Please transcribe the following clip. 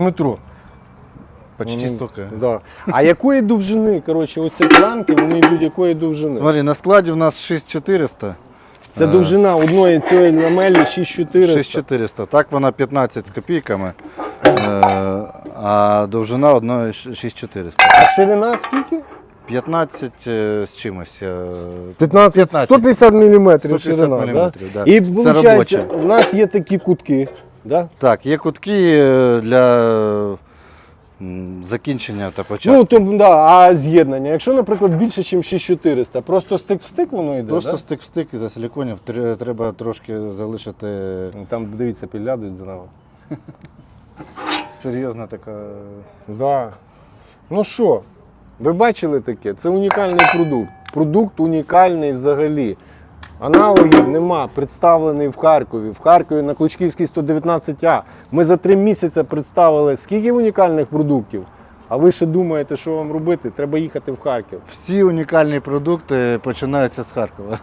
метро. Почти Вони- столько. Да. А якої довжини? Коротше, оці планки, вони йдуть якої довжини? Смотри, на складі в нас 6400. Це Е. довжина одної цієї ламелі 6400. 6400. Так вона 15 з копійками, е, а довжина одної ш- 6400. А ширина скільки? 15 е, з чимось. е, 15, 150 мм 150 ширина. Да? міліметрів, да. І Це виходить, робоче. у нас є такі кутки. Да? Так, є кутки е, для закінчення та початку. Ну, то, да, а з'єднання. Якщо, наприклад, більше, ніж 6400, просто стик в стик воно йде. Просто да? стик в стик і за силіконів треба трошки залишити Там, дивіться, підглядують за нами. серйозна така. Да. Ну що, ви бачили таке? Це унікальний продукт. Продукт унікальний взагалі. Аналогів нема, представлений в Харкові. В Харкові на Клучківській 119А. Ми за три місяці представили скільки унікальних продуктів. А ви ще думаєте, що вам робити? Треба їхати в Харків. Всі унікальні продукти починаються з Харкова.